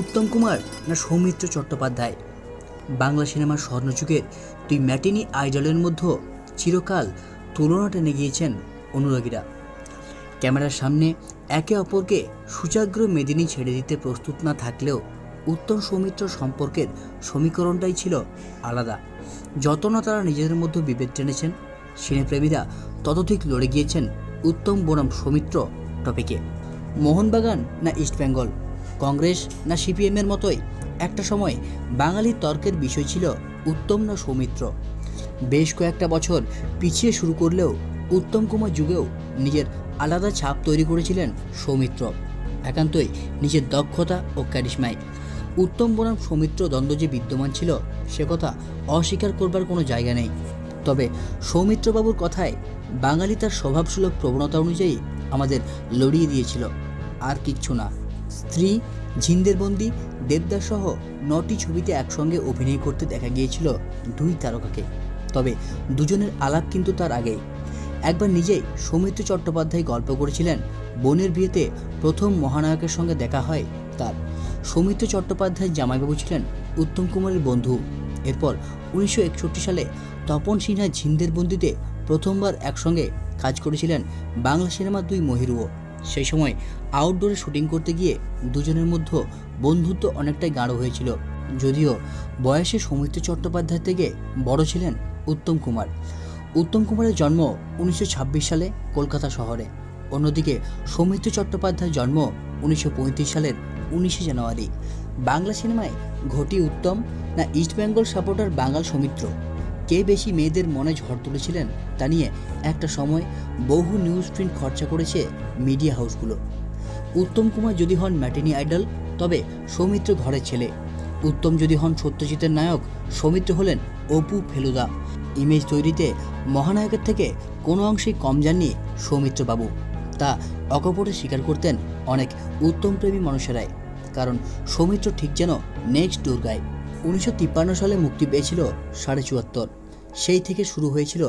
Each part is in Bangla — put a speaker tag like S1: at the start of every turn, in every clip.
S1: উত্তম কুমার না সৌমিত্র চট্টোপাধ্যায়? বাংলা সিনেমার স্বর্ণযুগের দুই ম্যাটিনি আইডলের মধ্যে চিরকাল তুলনা টেনে গিয়েছেন অনুরাগীরা। ক্যামেরার সামনে একে অপরকে সুচাগ্র মেদিনী ছেড়ে দিতে প্রস্তুত না থাকলেও উত্তম সৌমিত্র সম্পর্কের সমীকরণটাই ছিল আলাদা। যত না তারা নিজেদের মধ্যে বিভেদ টেনেছেন, সিনেপ্রেমীরা ততধিক লড়ে গিয়েছেন উত্তম বনাম সৌমিত্র টপিকে। মোহনবাগান না ইস্টবেঙ্গল? কংগ্রেস না সিপিএমের মতোই? একটা সময় বাঙালি তর্কের বিষয় ছিল উত্তম না সৌমিত্র। বেশ কয়েকটা বছর পিছিয়ে শুরু করলেও উত্তম কুমার যুগেও নিজের আলাদা ছাপ তৈরি করেছিলেন সৌমিত্র। একান্তই নিজের দক্ষতা ও ক্যারিশমায় উত্তম বনাম সৌমিত্র দ্বন্দ্ব যে বিদ্যমান ছিল, সে কথা অস্বীকার করবার কোনো জায়গা নেই। তবে সৌমিত্রবাবুর কথায় বাঙালি তার স্বভাবসুলভ প্রবণতা অনুযায়ী আমাদের লড়িয়ে দিয়েছিল। আর কিচ্ছু না। স্ত্রী ঝিন্দেরবন্দি দেবদাস সহ নটি ছবিতে একসঙ্গে অভিনয় করতে দেখা গিয়েছিল দুই তারকাকে। তবে দুজনের আলাপ কিন্তু তার আগেই। একবার নিজেই সৌমিত্র চট্টোপাধ্যায় গল্প করেছিলেন, বোনের বিয়েতে প্রথম মহানায়কের সঙ্গে দেখা হয় তার। সৌমিত্র চট্টোপাধ্যায় জামাইবাবু ছিলেন উত্তম কুমারের বন্ধু। এরপর উনিশশো একষট্টি সালে তপন সিনহা ঝিন্দের বন্দিতে প্রথমবার একসঙ্গে কাজ করেছিলেন বাংলা সিনেমার দুই মহিরুও। সেই সময় আউটডোরে শুটিং করতে গিয়ে দুজনের মধ্যে বন্ধুত্ব অনেকটাই গাঢ় হয়েছিল। যদিও বয়সে সৌমিত্র চট্টোপাধ্যায় থেকে বড় ছিলেন উত্তম কুমার। উত্তম কুমারের জন্ম উনিশশো ছাব্বিশ সালে কলকাতা শহরে। অন্যদিকে সৌমিত্র চট্টোপাধ্যায়ের জন্ম উনিশশো পঁয়ত্রিশ সালের উনিশে জানুয়ারি। বাংলা সিনেমায় ঘটি উত্তম না ইস্টবেঙ্গল সাপোর্টার বাঙাল সৌমিত্র? কে বেশি মেয়েদের মনে ঝড় তুলেছিলেন তা নিয়ে একটা সময় বহু নিউজ প্রিন্ট খরচা করেছে মিডিয়া হাউসগুলো উত্তম কুমার যদি হন ম্যাটিনি আইডল তবে সৌমিত্র ঘরের ছেলে। উত্তম যদি হন সত্যজিতের নায়ক, সৌমিত্র হলেন অপু ফেলুদা। ইমেজ তৈরিতে মহানায়কের থেকে কোনো অংশেই কম যাননি সৌমিত্র বাবু তা অকপটে স্বীকার করতেন অনেক উত্তমপ্রেমী মানুষেরাই, কারণ সৌমিত্র ঠিক যেন নেক্সট দুর্গায়। উনিশশো তিপ্পান্ন সালে মুক্তি পেয়েছিল সাড়ে চুয়াত্তর। সেই থেকে শুরু হয়েছিল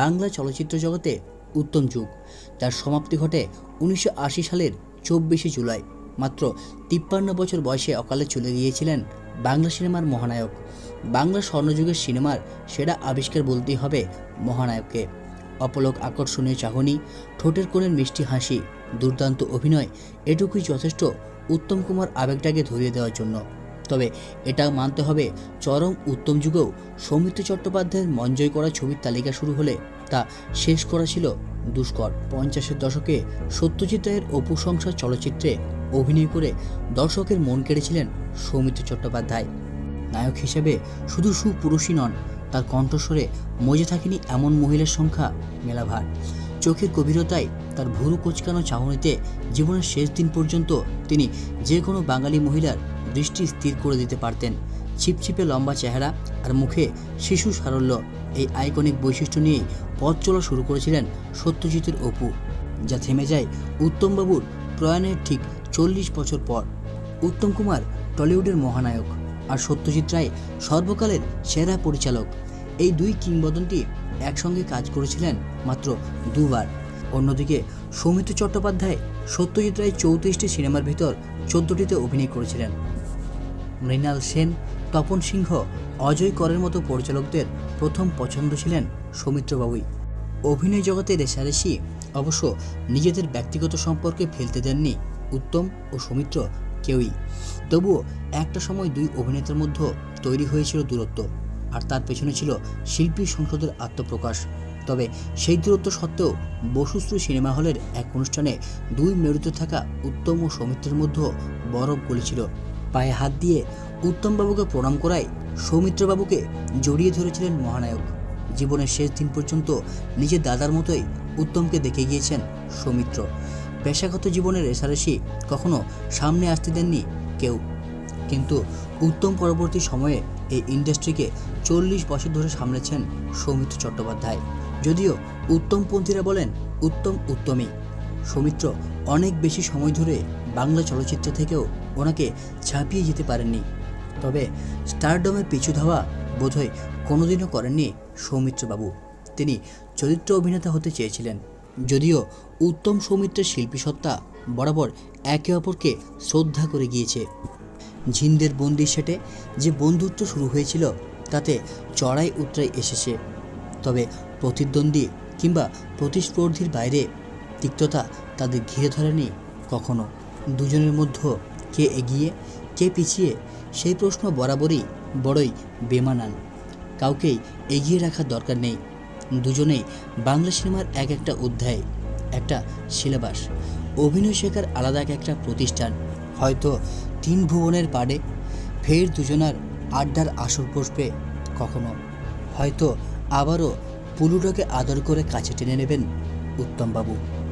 S1: বাংলা চলচ্চিত্র জগতে উত্তম যুগ। যার সমাপ্তি ঘটে উনিশশো আশি সালের চব্বিশে জুলাই। মাত্র তিপ্পান্ন বছর বয়সে অকালে চলে গিয়েছিলেন বাংলা সিনেমার মহানায়ক। বাংলা স্বর্ণযুগের সিনেমার সেরা আবিষ্কার বলতেই হবে মহানায়ককে। অপলক আকর্ষণীয় চাহনি, ঠোঁটের কোণের মিষ্টি হাসি, দুর্দান্ত অভিনয়, এটুকুই যথেষ্ট উত্তম কুমার আবেগটাকে ধরিয়ে দেওয়ার জন্য। তবে এটা মানতে হবে চরম উত্তম যুগেও সৌমিত্র চট্টোপাধ্যায়ের মন জয় করা ছবির তালিকা শুরু হলে তা শেষ করা ছিল দুষ্কর। পঞ্চাশের দশকে সত্যজিৎ রায়ের অপু সংসার চলচ্চিত্রে অভিনয় করে দর্শকের মন কেড়েছিলেন সৌমিত্র চট্টোপাধ্যায়। নায়ক হিসেবে শুধু সুপুরুষই নন, তার কণ্ঠস্বরে মজে থাকেনি এমন মহিলার সংখ্যা মেলাভার। চোখের গভীরতায় তার ভুরু কোচকানো চাহনিতে জীবনের শেষ দিন পর্যন্ত তিনি যে কোনো বাঙালি মহিলার দৃষ্টি স্থির করে দিতে পারতেন। ছিপছিপে লম্বা চেহারা আর মুখে শিশু সারল্য এই আইকনিক বৈশিষ্ট্য নিয়েই পথ চলা শুরু করেছিলেন সত্যজিতের অপু, যা থেমে যায় উত্তমবাবুর প্রয়াণের ঠিক চল্লিশ বছর পর। উত্তম কুমার টলিউডের মহানায়ক আর সত্যজিৎ রায় সর্বকালের সেরা পরিচালক। এই দুই কিংবদন্তি একসঙ্গে কাজ করেছিলেন মাত্র দুবার। অন্যদিকে সৌমিত্র চট্টোপাধ্যায় সত্যজিৎ রায় চৌত্রিশটি সিনেমার ভিতর চোদ্দটিতে অভিনয় করেছিলেন। মৃণাল সেন, তপন সিংহ, অজয় করের মতো পরিচালকদের প্রথম পছন্দ ছিলেন সৌমিত্রবাবুই অভিনয় জগতে রেশারেশি অবশ্য নিজেদের ব্যক্তিগত সম্পর্কে ফেলতে দেননি উত্তম ও সৌমিত্র কেউই। তবুও একটা সময় দুই অভিনেতার মধ্যে তৈরি হয়েছিল দূরত্ব, আর তার পেছনে ছিল শিল্পী সংসদের আত্মপ্রকাশ। তবে সেই দূরত্ব সত্ত্বেও বসুশ্রী সিনেমা হলের এক অনুষ্ঠানে দুই মেরুতে থাকা উত্তম ও সৌমিত্রের মধ্যে বরফ গলেছিল। পায়ে হাত দিয়ে উত্তমবাবুকে প্রণাম করায় সৌমিত্রবাবুকে জড়িয়ে ধরেছিলেন মহানায়ক। জীবনের শেষ দিন পর্যন্ত নিজের দাদার মতোই উত্তমকে দেখে গিয়েছেন সৌমিত্র। পেশাগত জীবনের রেশারেশি কখনো সামনে আসতে দেননি কেউ। কিন্তু উত্তম পরবর্তী সময়ে এই ইন্ডাস্ট্রিকে চল্লিশ বছর ধরে সামলেছেন সৌমিত্র চট্টোপাধ্যায়। যদিও উত্তমপন্থীরা বলেন উত্তম উত্তমই। সৌমিত্র অনেক বেশি সময় ধরে বাংলা চলচ্চিত্র থেকেও ওনাকে ছাপিয়ে যেতে পারেননি। তবে স্টারডমের পিছু ধাওয়া বোধহয় কোনোদিনও করেননি সৌমিত্রবাবু। তিনি চরিত্র অভিনেতা হতে চেয়েছিলেন। যদিও উত্তম সৌমিত্রের শিল্পী সত্তা বরাবর একে অপরকে শ্রদ্ধা করে গিয়েছে। ঝিন্দের বন্দি সেটে যে বন্ধুত্ব শুরু হয়েছিল, তাতে চড়াই উতরাই এসেছে। তবে প্রতিদ্বন্দ্বী কিংবা প্রতিস্পর্ধীর বাইরে তিক্ততা তাদের ঘিরে ধরেনি কখনো। দুজনের মধ্যে কে এগিয়ে, কে পিছিয়ে, সেই প্রশ্ন বরাবরই বড়ই বেমানান। কাউকেই এগিয়ে রাখার দরকার নেই। দুজনেই বাংলা সিনেমার এক একটা অধ্যায়, একটা সিলেবাস, অভিনয় শেখার আলাদা এক একটা প্রতিষ্ঠান। হয়তো তিন ভুবনের পাড়ে ফের দুজনার আড্ডার আসর বসবে কখনো। হয়তো আবারও পুলুটাকে আদর করে কাছে টেনে নেবেন উত্তমবাবু।